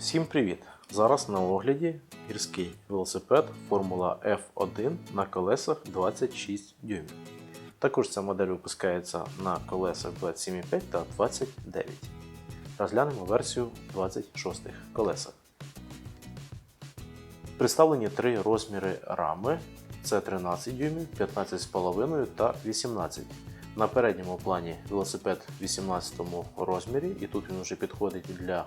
Всім привіт! Зараз на огляді гірський велосипед Формула F1 на колесах 26 дюймів. Також ця модель випускається на колесах 27,5 та 29. Розглянемо версію 26 колесах. Представлені три розміри рами: це 13 дюймів, 15,5 та 18. На передньому плані велосипед в 18 розмірі, і тут він вже підходить для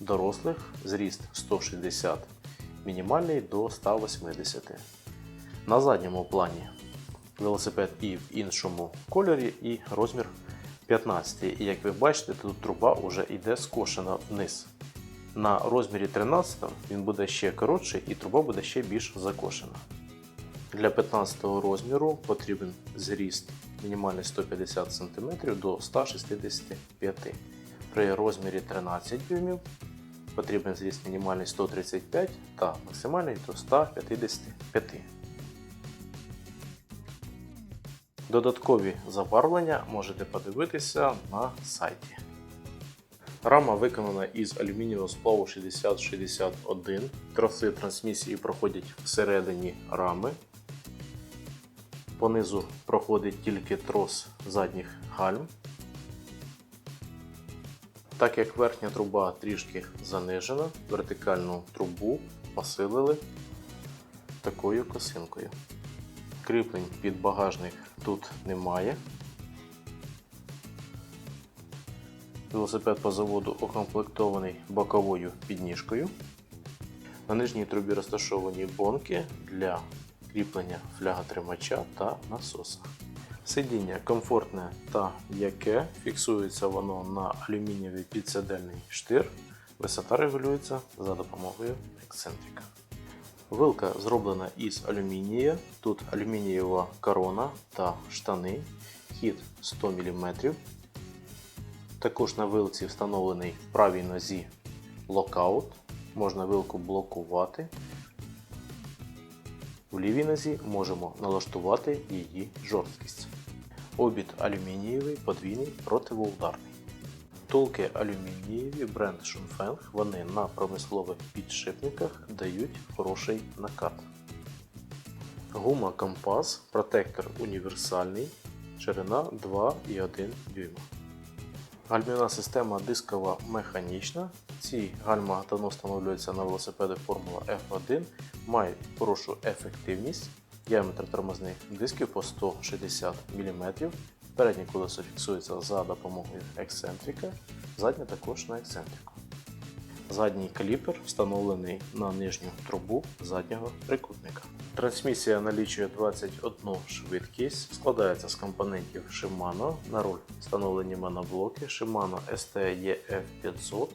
дорослих, зріст 160 мінімальний до 180. На задньому плані велосипед і в іншому кольорі, і розмір 15. І як ви бачите, тут труба вже йде скошена вниз. На розмірі 13 він буде ще коротший і труба буде ще більш закошена. Для 15 розміру потрібен зріст мінімальний 150 см до 165 см. При розмірі 13 дюймів потрібен зріст мінімальний 135 та максимальний до 155. Додаткові забарвлення можете подивитися на сайті. Рама виконана із алюмінієвого сплаву 6061. Троси трансмісії проходять всередині рами. Понизу проходить тільки трос задніх гальм. Так як верхня труба трішки занижена, вертикальну трубу посилили такою косинкою. Кріплень під багажник тут немає. Велосипед по заводу укомплектований боковою підніжкою. На нижній трубі розташовані бонки для кріплення фляготримача та насоса. Сидіння комфортне та м'яке, фіксується воно на алюмінієвий підсидельний штир. Висота регулюється за допомогою ексцентрика. Вилка зроблена із алюмінія. Тут алюмінієва корона та штани. Хід 100 мм. Також на вилці встановлений в правій нозі локаут. Можна вилку блокувати. В лівій нозі можемо налаштувати її жорсткість. Обід алюмінієвий, подвійний противоударний. Втулки алюмінієві бренд Schunfeng, вони на промислових підшипниках дають хороший накат. Гума компас, протектор універсальний, ширина 2,1 дюйма. Гальмівна система дискова механічна. Ці гальма давно встановлюються на велосипеди Формула F1, мають хорошу ефективність, діаметр тормозних дисків по 160 мм. Переднє колесо фіксується за допомогою ексцентрика, заднє також на ексцентрику. Задній каліпер встановлений на нижню трубу заднього трикутника. Трансмісія налічує 21 швидкість, складається з компонентів Shimano. На руль встановлені моноблоки Shimano STEF 500,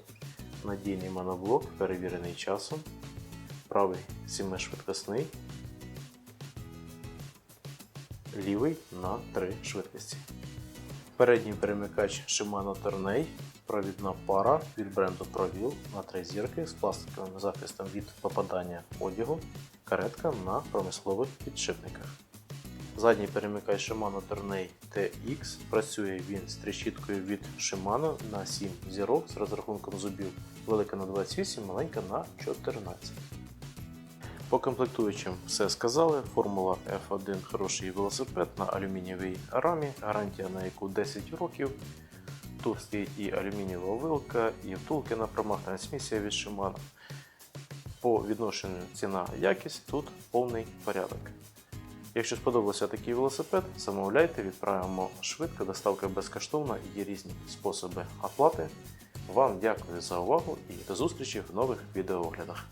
надійний моноблок, перевірений часом, правий 7-швидкісний, лівий на 3 швидкості. Передній перемикач Shimano Tourney, провідна пара від бренду Provil на 3 зірки з пластиковим захистом від попадання одягу, каретка на промислових підшипниках. Задній перемикач Shimano Tourney TX працює він з трещіткою від Shimano на 7 зірок з розрахунком зубів велика на 28, маленька на 14. По комплектуючим все сказали. Формула F1 хороший велосипед на алюмінієвій рамі, гарантія на яку 10 років. Тут стоїть і алюмінієва вилка, і втулки на промах, трансмісія від Shimano. По відношенню ціна-якість тут повний порядок. Якщо сподобався такий велосипед, замовляйте, відправимо швидко, доставка безкоштовна, є різні способи оплати. Вам дякую за увагу і до зустрічі в нових відеооглядах.